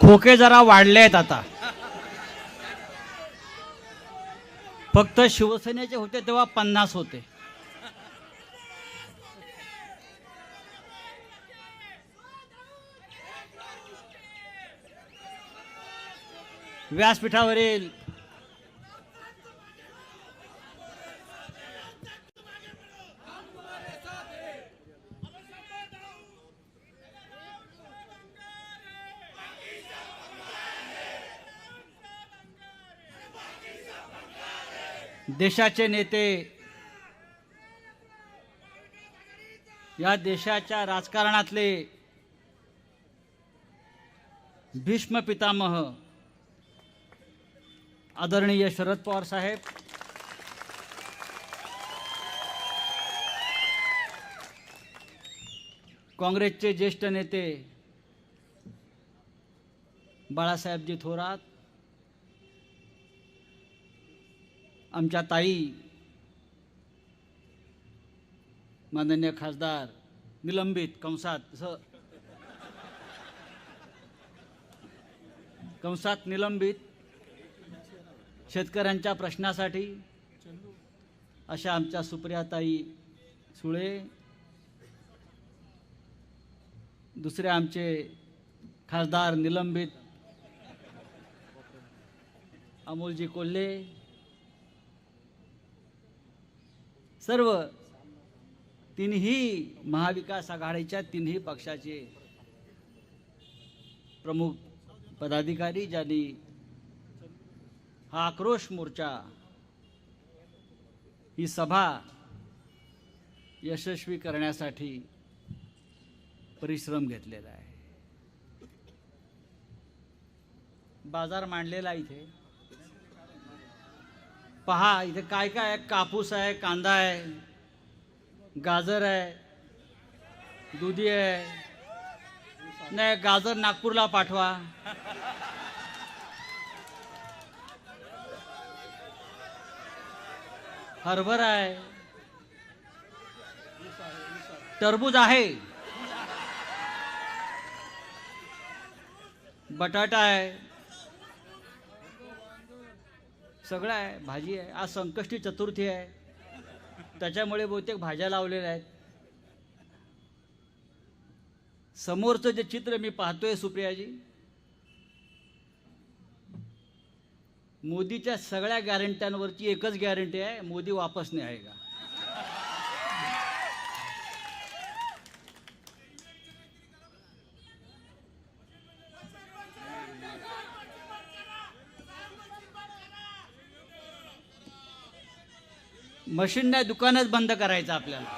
खोके जरा वाढले आहेत आता. फक्त शिवसेनेचे होते तेव्हा पन्नास होते. व्यासपीठावरील देशाचे नेते या देशाच्या राजकारणातले भीष्म पितामह आदरणीय शरद पवार साहेब काँग्रेसचे ज्येष्ठ नेते बाळासाहेबजी थोरात आमच्या ताई माननीय खासदार निलंबित कंसात स कंसात निलंबित शेतकऱ्यांच्या प्रश्नासाठी अशा आमच्या सुप्रियाताई सुळे दुसरे आमचे खासदार निलंबित अमोलजी कोल्हे सर्व तिन्ही महाविकास आघाडीच्या तिन्ही पक्षाचे प्रमुख पदाधिकारी ज्यांनी हा आक्रोश मोर्चा ही सभा यशस्वी करण्यासाठी परिश्रम घेतलेला आहे. बाजार मांडलेला आहे इथे. पहा इथे काय काय आहे? कापूस आहे कांदा आहे गाजर आहे दुधी आहे. नाही गाजर नागपूरला पाठवा. हरभरा आहे. टरबूज आहे. बटाटा आहे. सगळं आहे भाजी आहे. आज संकष्टी चतुर्थी आहे. त्याच्यामुळे बहुतेक भाज्या लावलेल्या आहेत. समोरचं जे चित्र मी पाहतोय सुप्रियाजी मोदीच्या सगळ्या गॅरंट्यांवरची एकच गॅरंटी आहे मोदी वापस नाही आहे का? मशीन नाही दुकानच बंद करायचं आपल्याला.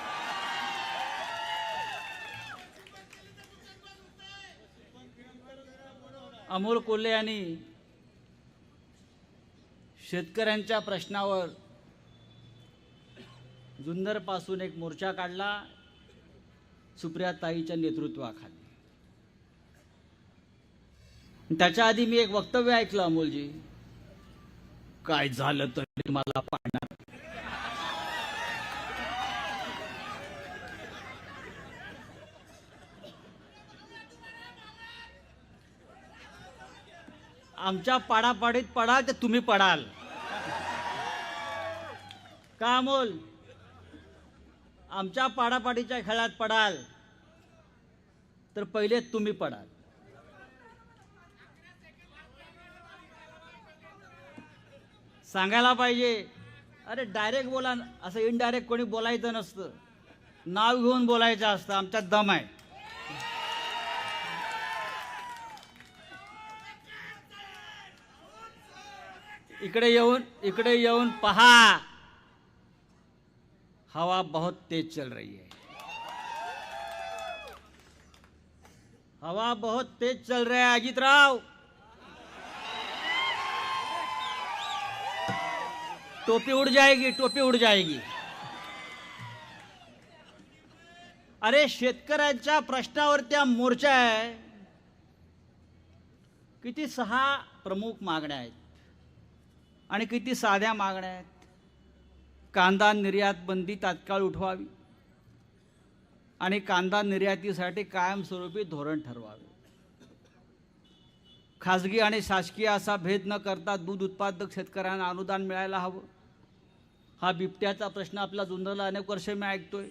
अमोल कोल्हे यांनी शेतकऱ्यांच्या प्रश्नावर जुन्नरपासून एक मोर्चा काढला सुप्रिया ताईच्या नेतृत्वाखाली. त्याच्या आधी मी एक वक्तव्य ऐकलं अमोलजी. काय झालं तरी मला पाडणार आमच्या पाडापाडीत पडाल तर तुम्ही पडाल. का अमोल? आमच्या पाडापाडीच्या खेळात पडाल तर पहिले तुम्ही पडाल. सांगायला पाहिजे अरे डायरेक्ट बोला असं इनडायरेक्ट कोणी बोलायचं नसतं. नाव घेऊन बोलायचं असतं आमच्यात दम आहे. इकडे येऊन इकडे येऊन पहा. हवा बहुत तेज चल रही है. हवा बहुत तेज चल रहा है अजित राव. टोपी उड़ जाएगी टोपी उड़ जाएगी. अरे शेतकऱ्यांच्या प्रश्नावर त्या मोर्चा आहे. किती सहा प्रमुख मागण्या आहेत. आणि किती साध्या मागण्या आहेत. कांदा निर्यात बंदी तात्काळ उठवावी. आणि कांदा निर्यातीसाठी कायमस्वरूपी धोरण ठरवावे. खाजगी आणि शासकीय असा भेद न करता दूध उत्पादक शेतकऱ्यांना अनुदान मिळायला हवं. हा बिबट्याचा प्रश्न आपला जुंधळला अनेक वर्ष मी ऐकतोय.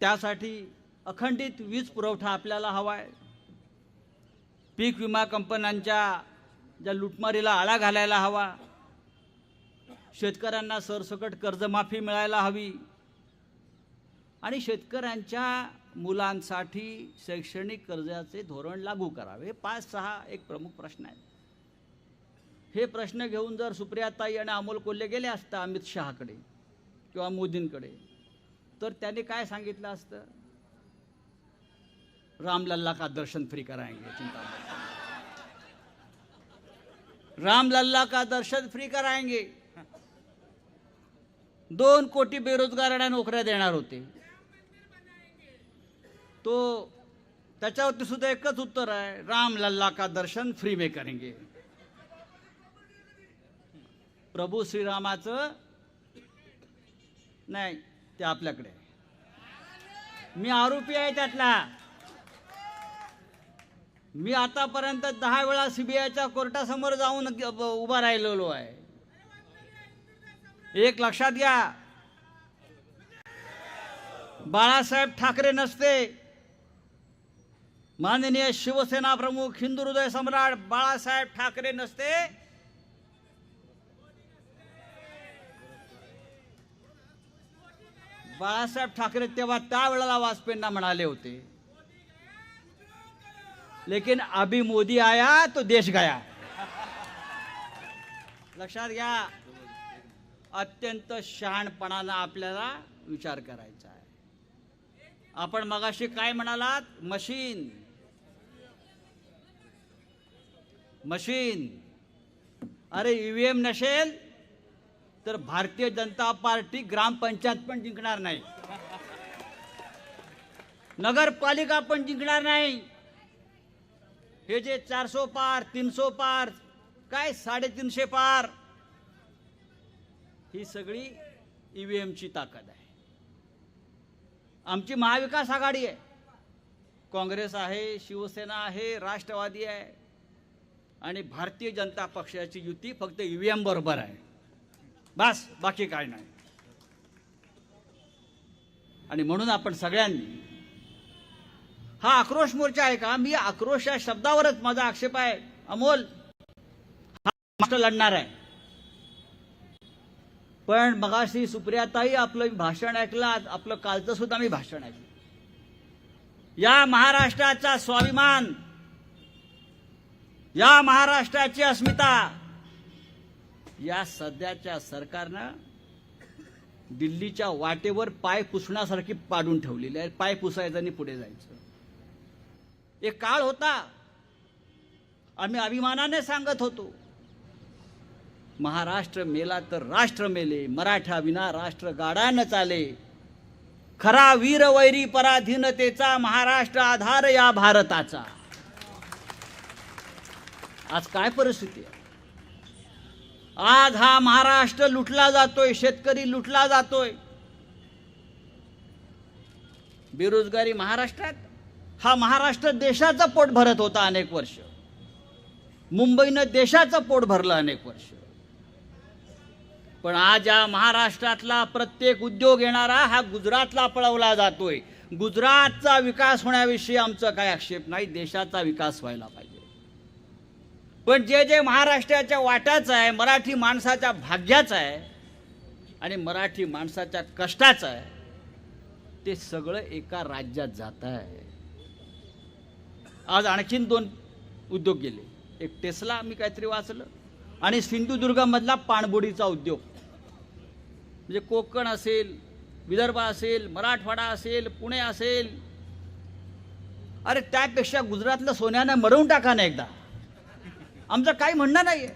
त्यासाठी अखंडित वीज पुरवठा आपल्याला हवा आहे पीक विमा कंपन्यांच्या ज्या लुटमारीला आळा घालायला हवा. शेतकऱ्यांना सरसकट कर्जमाफी मिळायला हवी. आणि शेतकऱ्यांच्या मुलांसाठी शैक्षणिक कर्जाचे धोरण लागू करावे. हे पाच सहा एक प्रमुख प्रश्न आहेत. हे प्रश्न घेऊन जर सुप्रियाताई आणि अमोल कोल्हे गेले असता अमित शहाकडे किंवा मोदींकडे तर त्यांनी काय सांगितलं असतं? रामलल्ला का दर्शन फ्री कराएंगे चिंता रामलल्ला का दर्शन फ्री कराएंगे? दोन कोटी बेरोजगारांना नोकऱ्या देणार होते. तो त्याच्यावरती सुद्धा एकच उत्तर आहे राम लल्ला का दर्शन फ्री में करेंगे. प्रभू श्रीरामाचं नाही ते आपल्याकडे मी आरोपी आहे त्यातला. मी आतापर्यंत दहा वेळा सीबीआयच्या कोर्टासमोर जाऊन उभा राहिलेलो आहे. एक लक्षात घ्या. बाळासाहेब ठाकरे नसते. माननीय शिवसेना प्रमुख हिंदू हृदय सम्राट बाळासाहेब ठाकरे नसते. बाळासाहेब ठाकरे तेव्हा त्यावेळेला वाजपेयींना म्हणाले होते. लेकिन अभी मोदी आया तो देश गया। लक्षात घ्या अत्यंत शहाणपणानं आपल्याला विचार करायचा आहे. आपण मगाशी काय म्हणालात? मशीन. मशीन. अरे ईव्हीएम नसेल तर भारतीय जनता पार्टी ग्रामपंचायत पण जिंकणार नाही. नगरपालिका पण जिंकणार नाही. हे जे चारसो पार तीनशो पार काय साडेतीनशे पार ही सगळी ई व्ही एमची ताकद आहे. आमची महाविकास आघाडी आहे. काँग्रेस आहे शिवसेना आहे राष्ट्रवादी आहे. आणि भारतीय जनता पक्षाची युती फक्त ई व्ही एम बरोबर आहे. बस बाकी काय नाही. आणि म्हणून आपण सगळ्यांनी हा आक्रोश मोर्चा आहे का? मी आक्रोश या शब्दावरच माझा आक्षेप आहे. अमोल हा लढणार आहे. पण मगाशी सुप्रियाताई आपलं भाषण ऐकलं आपलं कालचं सुद्धा मी भाषण ऐकलं. या महाराष्ट्राचा स्वाभिमान या महाराष्ट्राची अस्मिता या सध्याच्या सरकारनं दिल्लीच्या वाटेवर पाय पुसण्यासारखी पाडून ठेवलेली आहे. पाय पुसायचं आणि पुढे जायचं. एक काळ होता. आम्ही अभिमानाने सांगत होतो महाराष्ट्र मेला तर राष्ट्र मेले मराठा विना राष्ट्र गाडानं चाले. खरा वीर वैरी पराधीनतेचा महाराष्ट्र आधार या भारताचा. आज काय परिस्थिती आहे? आज हा महाराष्ट्र लुटला जातोय शेतकरी लुटला जातोय. बेरोजगारी महाराष्ट्रात? हा महाराष्ट्र देशाचं पोट भरत होता अनेक वर्ष. मुंबईनं देशाचं पोट भरलं अनेक वर्ष. पण आज या महाराष्ट्रातला प्रत्येक उद्योग येणारा हा गुजरातला पळवला जातोय. गुजरातचा विकास होण्याविषयी आमचं काय आक्षेप नाही देशाचा विकास व्हायला पाहिजे. पण जे जे महाराष्ट्राच्या वाट्याचं आहे मराठी माणसाच्या भाग्याचं आहे आणि मराठी माणसाच्या कष्टाचं आहे ते सगळं एका राज्यात जात आहे. आज आणखीन दोन उद्योग गेले. एक टेस्ला मी काहीतरी वाचलं आणि सिंधुदुर्गामधला पाणबुडीचा उद्योग. म्हणजे कोकण असेल विदर्भ असेल मराठवाडा असेल पुणे असेल. अरे त्यापेक्षा गुजरातलं सोन्यानं मरवून टाका ना एकदा. आमचं काही म्हणणं नाही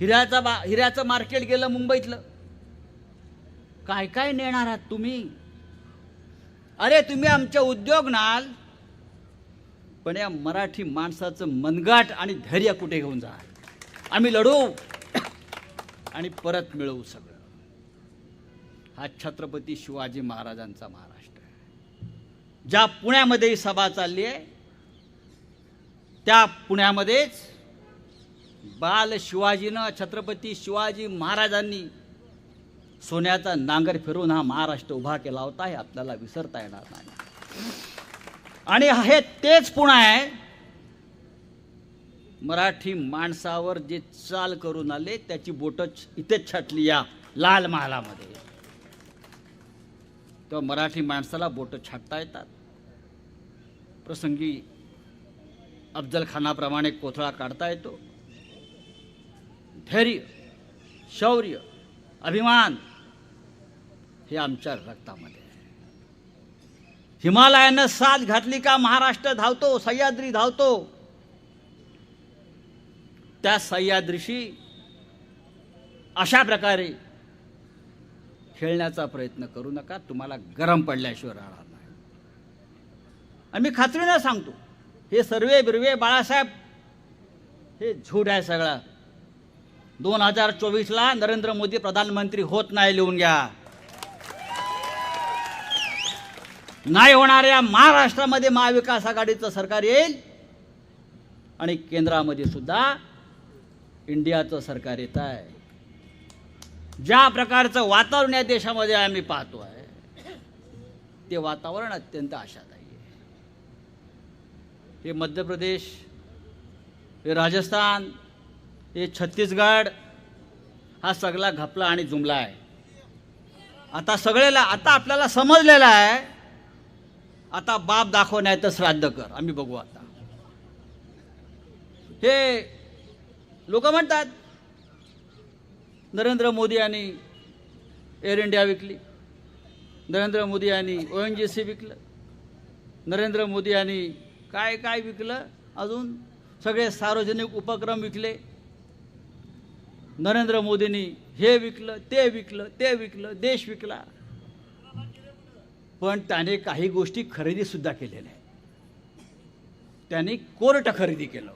हिऱ्याचा बा हिऱ्याचं मार्केट गेलं मुंबईतलं. काय काय नेणार आहात तुम्ही? अरे तुम्ही आमच्या उद्योग नाल पण या मराठी माणसाचं मनगाट आणि धैर्य कुठे घेऊन जा आम्ही लढू आणि परत मिळवू सगळं. हा छत्रपती शिवाजी महाराजांचा महाराष्ट्र आहे. ज्या पुण्यामध्ये ही सभा चालली आहे त्या पुण्यामध्येच बाल शिवाजीनं छत्रपती शिवाजी महाराजांनी सोन्याचा नांगर फिरून हा महाराष्ट्र उभा केला होता हे आपल्याला विसरता येणार नाही. आणि हे तेच पुन्हा आहे. मराठी माणसावर जे चाल करून आले त्याची बोटं इथेच छाटली या लाल महालामध्ये. तेव्हा मराठी माणसाला बोटं छाटता येतात. प्रसंगी अफजल खानाप्रमाणे कोथळा काढता येतो. धैर्य शौर्य अभिमान हे आमच्या रक्तामध्ये. हिमालयानं साथ घातली का महाराष्ट्र धावतो सह्याद्री धावतो? त्या सह्याद्रीशी अशा प्रकारे खेळण्याचा प्रयत्न करू नका तुम्हाला गरम पडल्याशिवाय राहणार नाही. आम्ही खात्रीनं सांगतो हे सर्वे बिरवे बाळासाहेब हे झूट आहे सगळं. दोन हजार चोवीसला नरेंद्र मोदी प्रधानमंत्री होत नाही लिहून घ्या. नाही होणाऱ्या महाराष्ट्रामध्ये महाविकास आघाडीचं सरकार येईल आणि केंद्रामध्ये सुद्धा इंडियाचं सरकार येत आहे. ज्या प्रकारचं वातावरण या देशामध्ये आम्ही पाहतो आहे ते वातावरण अत्यंत आशादायी आहे. हे मध्य प्रदेश हे राजस्थान हे छत्तीसगड हा सगळा घपला आणि जुमला आहे. आता सगळ्याला आता आपल्याला समजलेला आहे आता बाप दाखव नाही तर श्राद्ध कर. आम्ही बघू आता. हे लोक म्हणतात नरेंद्र मोदी यांनी एअर इंडिया विकली. नरेंद्र मोदी यांनी ओ एन जी सी विकलं. नरेंद्र मोदी यांनी काय काय विकलं? अजून सगळे सार्वजनिक उपक्रम विकले. नरेंद्र मोदींनी हे विकलं ते विकलं ते विकलं देश विकला. पण त्याने काही गोष्टी खरेदी सुद्धा केलेल्या आहेत त्यांनी कोर्ट खरेदी केलं.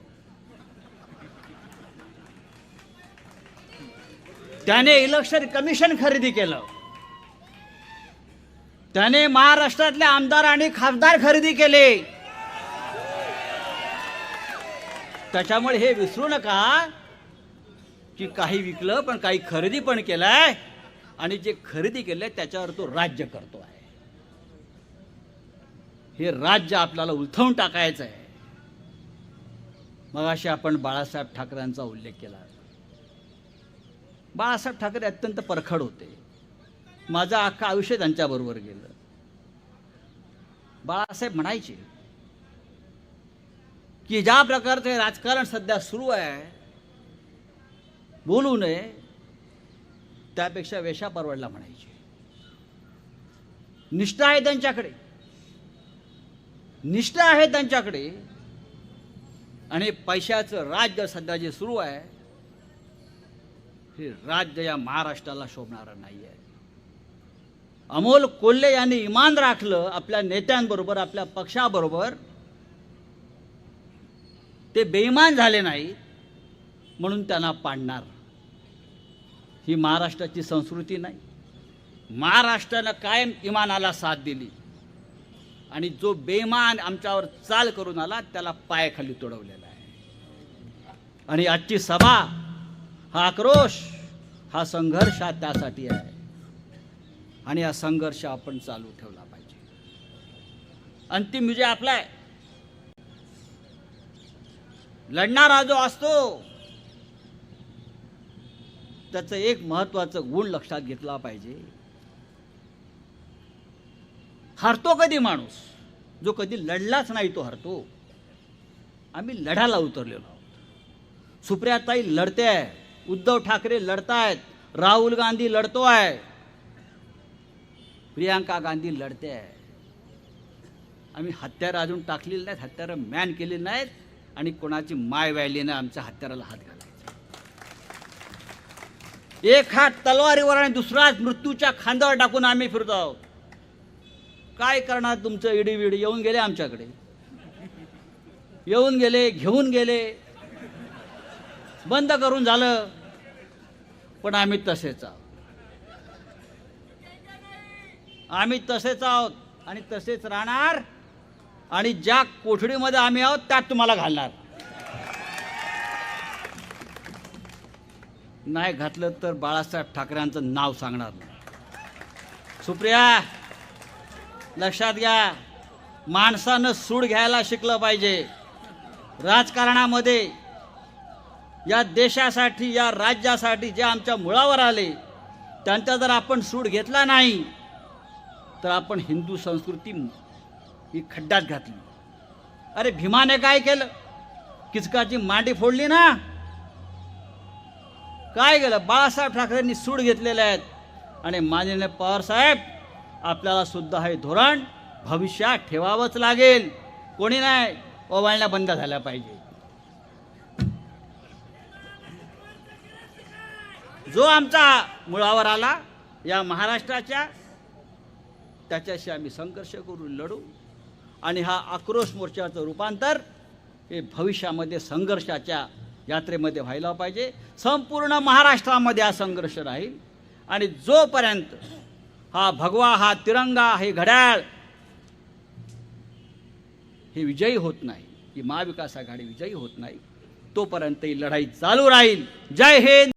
त्याने इलेक्शन कमिशन खरेदी केलं. त्याने महाराष्ट्रातले आमदार आणि खासदार खरेदी केले. त्याच्यामुळे हे विसरू नका की काही विकलं पण काही खरेदी पण केलंय आणि जे खरेदी केलंय त्याच्यावर तो राज्य करतो आहे हे राज्य आपल्याला उलथवून टाकायचं आहे मगाशी आपण बाळासाहेब ठाकरेंचा उल्लेख केला. बाळासाहेब ठाकरे अत्यंत परखड होते. माझं अख्खं आयुष्य त्यांच्याबरोबर गेलं. बाळासाहेब म्हणायचे की ज्या प्रकारचं राजकारण सध्या सुरू आहे बोलू नये त्यापेक्षा वेशा परवडला म्हणायचे. निष्ठा आहे त्यांच्याकडे. निष्ठा आहे त्यांच्याकडे. आणि पैशाचं राज्य सध्या जे सुरू आहे हे राज्य या महाराष्ट्राला शोभणारं नाही आहे अमोल कोल्हे यांनी इमान राखलं आपल्या नेत्यांबरोबर आपल्या पक्षाबरोबर. ते बेईमान झाले नाही म्हणून त्यांना पाडणार. ही महाराष्ट्राची संस्कृती नाही. महाराष्ट्रानं कायम इमानाला साथ दिली. आणि जो बेईमान आमच्यावर चाल करून आला त्याला पायाखाली तोडवलेला आहे. आणि आजची सभा हा आक्रोश हा संघर्ष हा त्यासाठी आहे. आणि हा संघर्ष आपण चालू ठेवला पाहिजे. अंतिम विजय आपला आहे लढणारा जो असतो त्याचं एक महत्वाचं गुण लक्षात घेतला पाहिजे. हरतो कधी माणूस? जो कधी लढलाच नाही तो हरतो. आम्ही लढायला उतरलेलो आहोत. सुप्रियाताई लढते आहे उद्धव ठाकरे लढतायत राहुल गांधी लढतो आहे प्रियांका गांधी लढते आहे आम्ही हत्यारं अजून टाकलेली नाहीत हत्यारं मॅन केली नाहीत आणि कोणाची माय व्हायली नाही आमच्या हत्याराला हात घालायचा. एक हात तलवारीवर आणि दुसरा मृत्यूच्या खांद्यावर टाकून आम्ही फिरतो आहोत. काय करणार तुमचं इडी विडी? येऊन गेले आमच्याकडे. येऊन गेले घेऊन गेले. बंद करून झालं. पण आम्ही तसेच आहोत. आम्ही तसेच आहोत आणि तसेच राहणार. आणि ज्या कोठडीमध्ये आम्ही आहोत त्यात तुम्हाला घालणार. नाही घातलं तर बाळासाहेब ठाकरेंचं नाव सांगणार सुप्रिया! लक्षात घ्या माणसानं सूड घ्यायला शिकलं पाहिजे. राजकारणामध्ये या देशासाठी या राज्यासाठी जे आमच्या मुळावर आले त्यांचा जर आपण सूड घेतला नाही तर आपण हिंदू संस्कृती ही खड्ड्यात घातली. अरे भीमाने काय केलं? किचकाची मांडी फोडली ना? काय केलं? बाळासाहेब ठाकरेंनी सूड घेतलेले आहेत. आणि माननीय पवारसाहेब आपल्याला सुद्धा हे धोरण भविष्यात ठेवावंच लागेल. कोणी नाही ओवाळण्या बंद झाल्या पाहिजे. जो आमचा मुळावर आला या महाराष्ट्राच्या त्याच्याशी आम्ही संघर्ष करून लढू. आणि हा आक्रोश मोर्चाचं रूपांतर हे भविष्यामध्ये संघर्षाच्या यात्रेमध्ये व्हायला पाहिजे. संपूर्ण महाराष्ट्रामध्ये हा संघर्ष राहील. आणि जोपर्यंत हा भगवा हा तिरंगा हे घड्याळ. हे विजयी होत नाही. ही महाविकास आघाडी विजयी होत नाही. तोपर्यंत ही लढाई चालू राहील. जय हिंद!